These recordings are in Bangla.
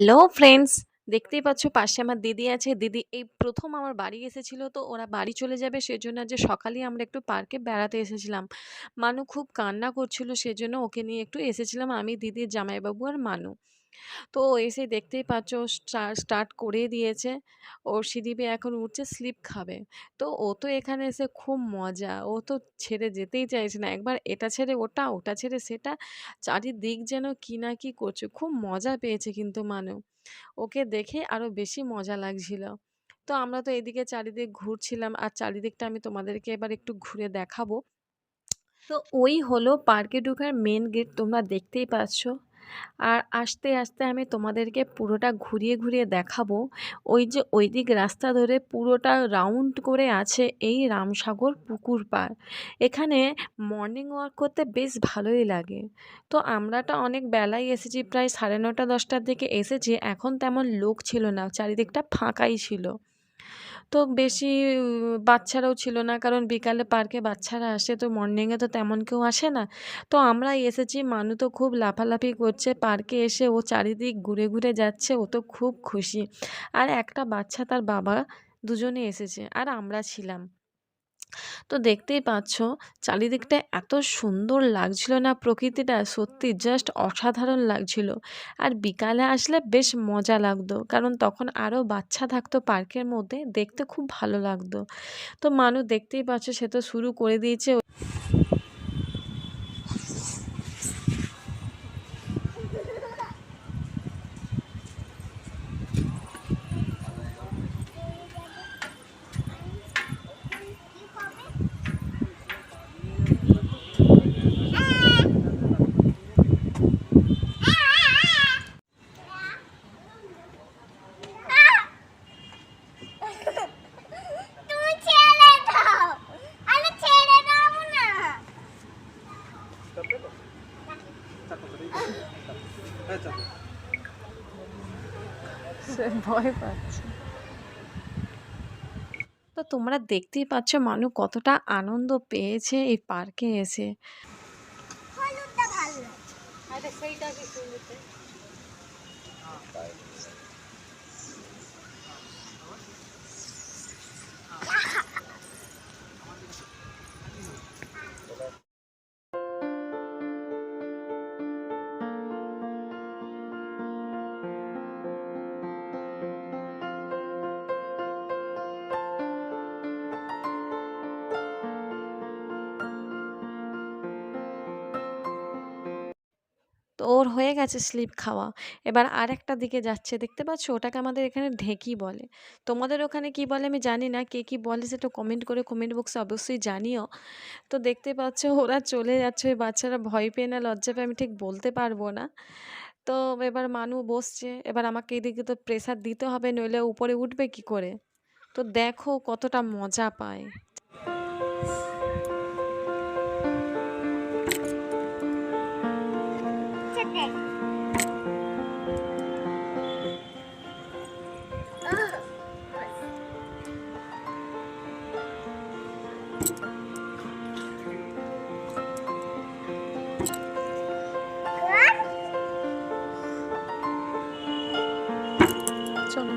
হ্যালো ফ্রেন্ডস দেখতেই পাচ্ছ পাশে আমার দিদি আছে। দিদি, এই প্রথম আমার বাড়ি এসেছিল, তো ওরা বাড়ি চলে যাবে। সেজন্য যে সকালেই আমরা একটু পার্কে বেড়াতে এসেছিলাম। মানু খুব কান্না করছিল, সেজন্য ওকে নিয়ে একটু এসেছিলাম আমি দিদির জামাইবাবু আর মানু। তো এসে দেখতেই পাচ্ছ স্টার্ট করে দিয়েছে। ওর সিঁড়ি এখন উঠছে স্লিপ খাবে। তো ও তো এখানে এসে খুব মজা। ও তো ছেড়ে যেতেই চাইছে না। একবার এটা ছেড়ে ওটা ওটা ছেড়ে সেটা, চারিদিক যেন কি না কি করছে। খুব মজা পেয়েছে কিন্তু মানু। ওকে দেখে আরও বেশি মজা লাগছিল। তো আমরা তো এদিকে চারিদিক ঘুরছিলাম। আর চারিদিকটা আমি তোমাদেরকে এবার একটু ঘুরে দেখাবো। তো ওই হলো পার্কে ঢোকার মেন গেট তোমরা দেখতেই পাচ্ছ। আর আস্তে আস্তে আমি তোমাদেরকে পুরোটা ঘুরিয়ে ঘুরিয়ে দেখাবো। ওই যে ওই দিক রাস্তা ধরে পুরোটা রাউন্ড করে আছে এই রামসাগর পুকুর পাড়। এখানে মর্নিং ওয়াক করতে বেশ ভালোই লাগে। তো আমরাটা অনেক বেলায় এসেছি, প্রায় সাড়ে নটা, দশটার দিকে এসেছি। এখন তেমন লোক ছিল না, চারিদিকটা ফাঁকাই ছিল। তো বেশি বাচ্চারাও ছিল না। কারণ বিকালে পার্কে বাচ্চারা আসে তো মর্নিংয়ে তো তেমন কেউ আসে না। তো আমরা এসেছি, মানু তো খুব লাফালাফি করছে। পার্কে এসে ও চারিদিক ঘুরে ঘুরে যাচ্ছে, ও তো খুব খুশি। আর একটা বাচ্চা তার বাবা দুজনে এসেছে, আর আমরা ছিলাম। তো দেখতেই পাচ্ছ, চারিদিকটা এত সুন্দর লাগছিল না প্রকৃতিটা, সত্যি জাস্ট অসাধারণ লাগছিল। আর বিকালে আসলে বেশ মজা লাগতো, কারণ তখন আরও বাচ্চা থাকতো পার্কের মধ্যে, দেখতে খুব ভালো লাগতো। তো মানুষ দেখতেই পাচ্ছ সে তো শুরু করে দিয়েছে তুমি ছেড়ে দাও আমি ছেড়ে দাও না সে ভয় পাচ্ছে। তো তোমরা দেখতেই পাচ্ছ মানু কতটা আনন্দ পেয়েছে এই পার্কে এসে। তো ওর হয়ে গেছে স্লিপ খাওয়া। এবার আর একটা দিকে যাচ্ছে, দেখতে পাচ্ছ? ওটাকে আমাদের এখানে ঢেঁকি বলে। তোমাদের ওখানে কি বলে আমি জানি না, কে কি বলে সেটা কমেন্ট করে কমেন্ট বক্সে অবশ্যই জানিও। তো দেখতে পাচ্ছ, ওরা চলে যাচ্ছে, ওই বাচ্চারা ভয় পেয়ে না, লজ্জা পেয়ে আমি ঠিক বলতে পারব না। তো এবার মানু বসছে, এবার আমাকে এদিকে তো প্রেসার দিতে হবে, নইলে উপরে উঠবে কি করে? তো দেখো কতটা মজা পায়। চলো।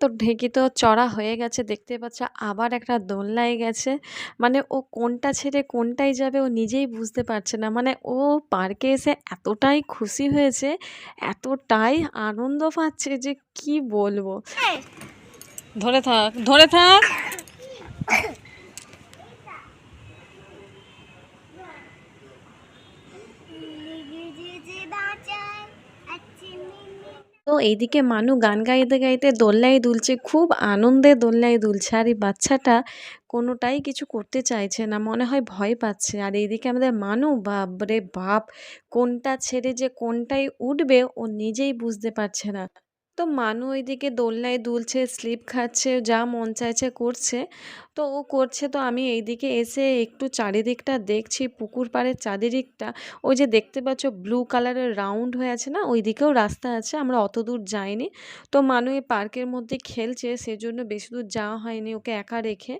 তো ঢেঁকি তো চড়া হয়ে গেছে দেখতে পাচ্ছ আবার একটা দোলনায় গেছে। মানে ও কোনটা ছেড়ে কোনটায় যাবে ও নিজেই বুঝতে পারছে না। মানে ও পার্কে এসে এতটাই খুশি হয়েছে এতটাই আনন্দ পাচ্ছে যে কি বলব। ধরে থাক ধরে থাক। তো এইদিকে মানু গান গাইতে গাইতে দোল্লাই দুলছে, খুব আনন্দে দোল্লাই দুলছে। আর এই বাচ্চাটা কোনোটাই কিছু করতে চাইছে না, মনে হয় ভয় পাচ্ছে। আর এইদিকে আমাদের মানু, বাপরে বাপ, কোনটা ছেড়ে যে কোনটাই উঠবে ও নিজেই বুঝতে পারছে না। তো মানু ওইদিকে দোলনায় দুলছে, স্লিপ খাচ্ছে, যা মন চাইছে করছে। তো ও করছে তো আমি এইদিকে এসে একটু চারিদিকটা দেখছি পুকুর পাড়ের চারিদিকটা। ওই যে দেখতে পাচ্ছ ব্লু কালারের রাউন্ড হয়ে আছে না? ওইদিকেও রাস্তা আছে। আমরা অত দূর যাইনি। তো মানু এই পার্কের মধ্যে খেলছে সেজন্য বেশি দূর যাওয়া হয়নি ওকে একা রেখে।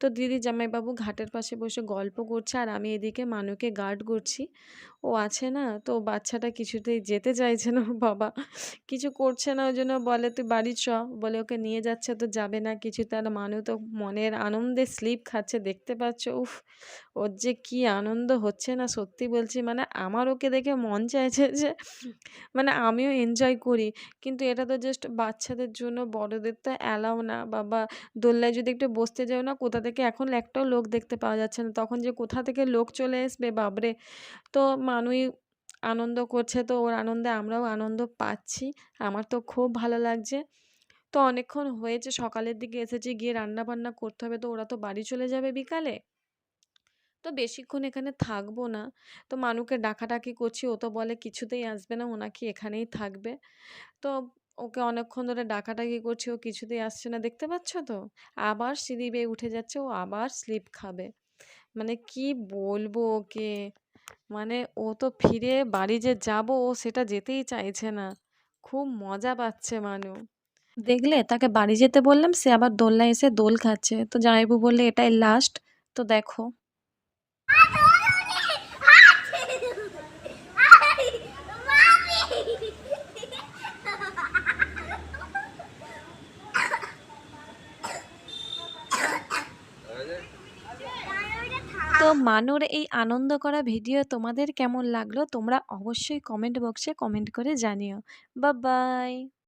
তো দিদি জামাইবাবু ঘাটের পাশে বসে গল্প করছে আর আমি এদিকে মানুকে গার্ড করছি। ও আছে না তো বাচ্চাটা কিছুতেই যেতে চাইছে না বাবা কিছু করছে না ওই জন্য বলে, তুই বাড়ি চ। বলে ওকে নিয়ে যাচ্ছে, তো যাবে না কিছুতে আর মানু তো মনের আনন্দে স্লিপ খাচ্ছে, দেখতে পাচ্ছ? উফ, ওর যে কি আনন্দ হচ্ছে না সত্যি বলছি। মানে আমার ওকে দেখে মন চাইছে যে মানে আমিও এনজয় করি। কিন্তু এটা তো জাস্ট বাচ্চাদের জন্য, বড়দের তো অ্যালাউ না। বাবা, দোলনায় যদি একটু বসতে যাও না, কোথা থেকে? এখন একটাও লোক দেখতে পাওয়া যাচ্ছে না। তখন যে কোথা থেকে লোক চলে আসবে বাবরে তো মানুই আনন্দ করছে, তো ওর আনন্দে আমরাও আনন্দ পাচ্ছি। আমার তো খুব ভালো লাগছে। তো অনেকক্ষণ হয়েছে, সকালের দিকে এসেছি, গিয়ে রান্না বান্না করতে হবে, তো ওরা তো বাড়ি চলে যাবে বিকালে। তো বেশিক্ষণ এখানে থাকব না। তো মানুকে ডাকাডাকি করছি, ও তো বলে কিছুতেই আসবে না ওনাকে এখানেই থাকবে। তো ওকে অনেকক্ষণ ধরে ডাকাডাকি করছি, ও কিছুতেই আসছে না, দেখতে পাচ্ছ তো? আবার সিঁড়ি বেয়ে উঠে যাচ্ছে, ও আবার স্লিপ খাবে। মানে কি বলব ওকে? মানে ও তো ফিরে বাড়ি যে যাব, ও সেটা যেতেই চাইছে না। খুব মজা পাচ্ছে মানু। দেখলে তাকে বাড়ি যেতে বললাম, সে আবার দোলনায় এসে দোল খাচ্ছে। তো জামাইবাবু বললে, এটাই লাস্ট তো দেখো। মানুর এই আনন্দ করা ভিডিও তোমাদের কেমন লাগল? তোমরা অবশ্যই কমেন্ট বক্সে কমেন্ট করে জানিও। বা বাই